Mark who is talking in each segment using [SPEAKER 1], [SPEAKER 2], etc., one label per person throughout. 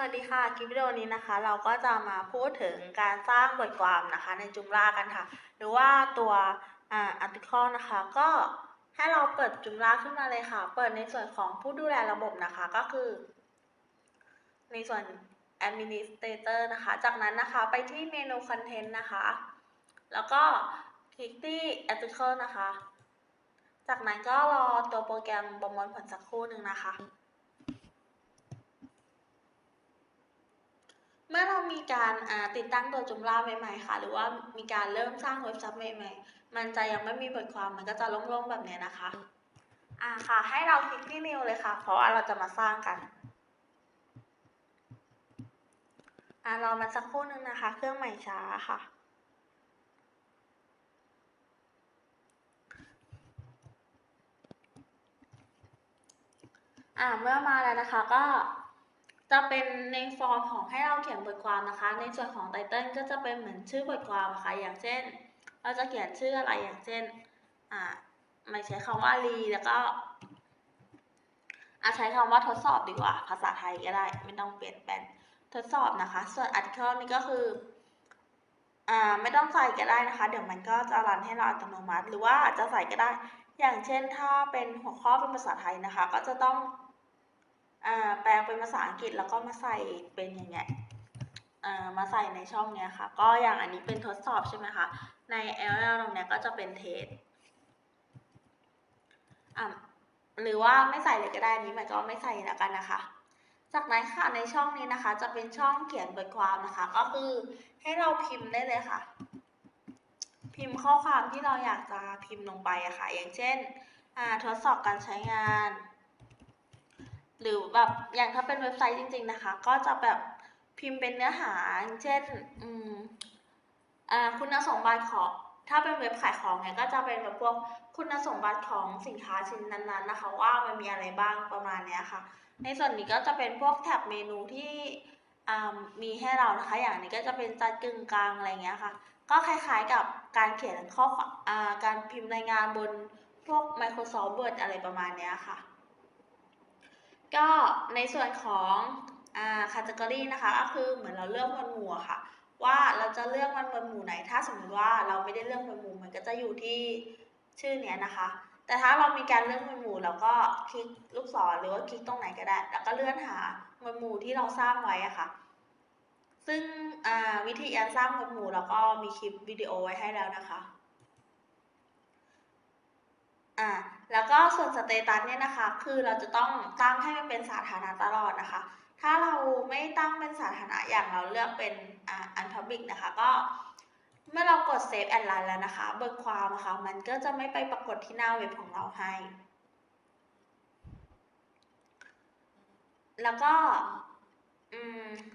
[SPEAKER 1] วัสดีค่ะ คลิปวิดีโอนี้นะคะ เราก็จะมาพูดถึงการสร้างบทความนะคะ ในจุมลากันค่ะ หรือว่าตัวอา article นะคะ ก็ให้เราเปิดจุมลาขึ้นมาเลยค่ะ เปิดในส่วนของผู้ดูแลระบบนะคะ ก็คือ ในส่วน administrator นะคะ จากนั้นนะคะ ไปที่เมนู content นะคะ แล้วก็คลิกที่ article นะคะ จากนั้นก็รอตัวโปรแกรมประมวลผลสักครู่หนึ่งนะคะ เมื่อเรามีการติดตั้งตัวจุมล่าใหม่ๆค่ะ หรือว่ามีการเริ่มสร้างเว็บไซต์ใหม่ๆ มันจะยังไม่มีบทความมันก็จะโล่งๆแบบนี้นะคะอ่าค่ะ ให้เราคลิกที่ new เลยค่ะ เพราะว่าเราจะมาสร้างกันอ่ารอมาสักครู่นึงนะคะ เครื่องใหม่ช้าค่ะอ่าเมื่อมาแล้วนะคะก็ จะเป็นในฟอร์มของให้เราเขียนบทความนะคะ ในส่วนของไตเติ้ลก็จะเป็นเหมือนชื่อบทความนะคะอย่างเช่น เราจะเขียนชื่ออะไรอย่างเช่นอ่าไม่ใช้คำว่ารีแล้วก็อาใช้คำว่าทดสอบดีกว่า ภาษาไทยก็ได้ ไม่ต้องเปลี่ยนแปลงทดสอบนะคะ ส่วน article นี่ก็คืออ่าไม่ต้องใส่ก็ได้นะคะ เดี๋ยวมันก็จะรันให้เราอัตโนมัติ หรือว่าจะใส่ก็ได้ อย่างเช่นถ้าเป็นหัวข้อเป็นภาษาไทยนะคะ ก็จะต้อง แปลงเป็นภาษาอังกฤษแล้วก็มาใส่เป็นอย่างเงี้ยมาใส่ในช่องเนี้ยค่ะ ก็อย่างอันนี้เป็นทดสอบใช่ไหมคะ ใน LL ตรงเนี้ยก็จะเป็นเทสหรือว่าไม่ใส่เลยก็ได้นี้หมายก็ไม่ใส่แล้วกันนะคะ จากนั้นค่ะในช่องนี้นะคะ จะเป็นช่องเขียนบทความนะคะ ก็คือให้เราพิมพ์ได้เลยค่ะ พิมพ์ข้อความที่เราอยากจะพิมพ์ลงไปอะค่ะ อย่างเช่นทดสอบการใช้งาน หรือแบบอย่างถ้าเป็นเว็บไซต์จริง ๆนะคะ ก็จะแบบพิมพ์เป็นเนื้อหาเช่นอืมอ่าคุณสมบัติของถ้าเป็นเว็บขายของเนี่ยก็จะเป็นแบบพวกคุณสมบัติของสินค้าชิ้นนั้นๆนะคะ ว่ามันมีอะไรบ้างประมาณเนี้ยค่ะ ในส่วนนี้ก็จะเป็นพวกแท็บเมนูที่มีให้เรานะคะ อย่างนี้ก็จะเป็นจัดกึ่งกลางอะไรเงี้ยค่ะ ก็คล้ายๆกับการเขียนข้อการพิมพ์รายงานบนพวก Microsoft Word อะไรประมาณเนี้ยค่ะ ก็ในส่วนของอ่าคัตเกอรี่นะคะก็คือเหมือนเราเลือกมันหมู่ค่ะ ว่าเราจะเลือกมันบนหมู่ไหน ถ้าสมมติว่าเราไม่ได้เลือกมันหมู่มันก็จะอยู่ที่ชื่อเนี้ยนะคะ แต่ถ้าเรามีการเลือกมันหมู่เราก็คลิกลูกศรหรือว่าคลิกตรงไหนก็ได้ แล้วก็เลื่อนหามันหมู่ที่เราสร้างไว้อะค่ะ ซึ่งวิธีการสร้างมันหมู่เราก็มีคลิปวิดีโอไว้ให้แล้วนะคะอ่า แล้วก็ส่วนสเตตัสเนี่ยนะคะ คือเราจะต้องตั้งให้มันเป็นสาธารณะตลอดนะคะ ถ้าเราไม่ตั้งเป็นสาธารณะอย่างเราเลือกเป็นอันพับบิกนะคะ ก็เมื่อเรากด Save and Run แล้วนะคะ เบิกความนะคะมันก็จะไม่ไปปรากฏที่หน้าเว็บของเราให้ แล้วก็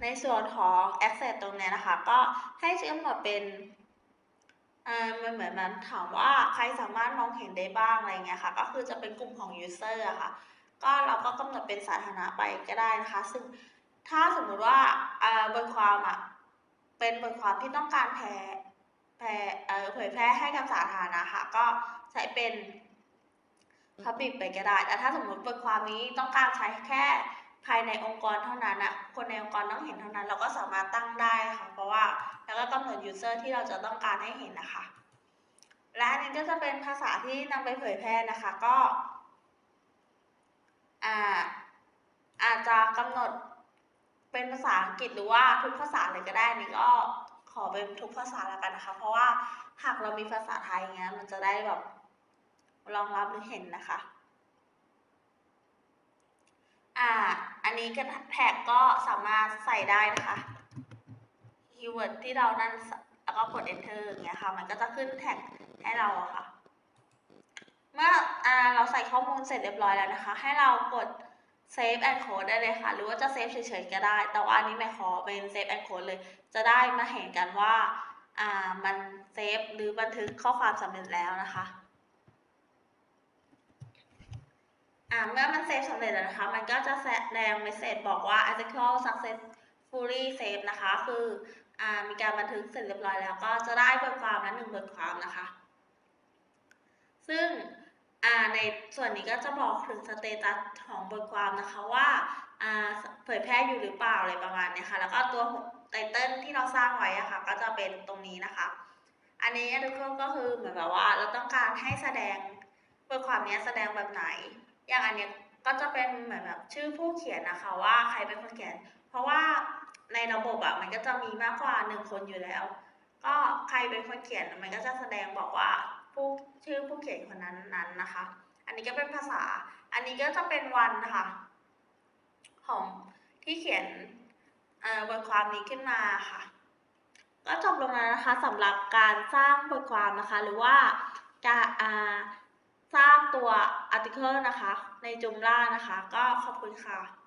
[SPEAKER 1] ในส่วนของ Access ตรงนี้นะคะ ก็ให้กำหนดเป็น อ่ามันเหมือนมันถามว่าใครสามารถมองเห็นได้บ้างอะไรเงี้ยค่ะ ก็คือจะเป็นกลุ่มของ user อะค่ะ ก็เราก็กำหนดเป็นสาธารณะไปก็ได้นะคะ ซึ่งถ้าสมมุติว่าอ่าบทความอะเป็นบทความที่ต้องการแพร่แพร่เอ่อเผยแพร่ให้กับสาธารณะค่ะ ก็ใช้เป็น public ไปก็ได้ แต่ถ้าสมมติบทความนี้ต้องการใช้แค่ภายในองค์กรเท่านั้นนะคนในองค์กรต้องเห็นเท่านั้น เราก็สามารถตั้งได้ค่ะ เพราะว่า แล้วก็กำหนด user ที่เราจะต้องการให้เห็นนะคะ และอันนี้ก็จะเป็นภาษาที่นำไปเผยแพร่นะคะก็อาจจะกำหนดเป็นภาษาอังกฤษหรือว่าทุกภาษาเลยก็ได้นี่ก็ขอเป็นทุกภาษาแล้วกันนะคะ เพราะว่าหากเรามีภาษาไทยเงี้ยมันจะได้แบบรองรับหรือเห็นนะคะ อ่า อันนี้ก็แท็กก็สามารถใส่ได้นะคะ คีย์เวิร์ดที่เรานั่นแล้วก็กด enter อย่างเงี้ยค่ะ มันก็จะขึ้นแท็กให้เราอะค่ะ เมื่ออเราใส่ข้อมูลเสร็จเรียบร้อยแล้วนะคะ ให้เรากด save and code ได้เลยค่ะ หรือว่าจะเซฟเฉยๆก็ได้ แต่ว่าอันนี้ไม่ขอเป็น save and code เลย จะได้มาเห็นกันว่าอ่ามันเซฟหรือบันทึกข้อความสำเร็จแล้วนะคะ่าเมื่อมันเซฟสำเร็จแล้วนะคะ มันก็จะแสดงเมสเซจบอกว่า article successfully save นะคะ คือ มีการบันทึกเสร็จเรียบร้อยแล้ว ก็จะได้บทความนั้นหนึ่งบทความนะคะ ซึ่งในส่วนนี้ก็จะบอกถึงสเตตัสของบทความนะคะว่าเผยแพร่อยู่หรือเปล่าอะไรประมาณนี้ค่ะ แล้วก็ตัวไตเติลที่เราสร้างไว้อะค่ะ ก็จะเป็นตรงนี้นะคะ อันนี้ทุกคนก็คือเหมือนแบบว่าเราต้องการให้แสดงบทความนี้แสดงแบบไหน อย่างอันนี้ก็จะเป็นเหมือนแบบชื่อผู้เขียนนะคะ ว่าใครเป็นคนเขียน เพราะว่า ในระบบอะมันก็จะมีมากกว่าหนึ่งคนอยู่แล้ว ก็ใครเป็นคนเขียนมันก็จะแสดงบอกว่าผู้ชื่อผู้เขียนคนนั้นนั้นนะคะ อันนี้ก็เป็นภาษา อันนี้ก็จะเป็นวันนะคะของที่เขียนบทความนี้ขึ้นมาค่ะ ก็จบลงแล้วนะคะสำหรับการสร้างบทความนะคะ หรือว่าการสร้างตัว article นะคะ ในจุมล่านะคะ ก็ขอบคุณค่ะ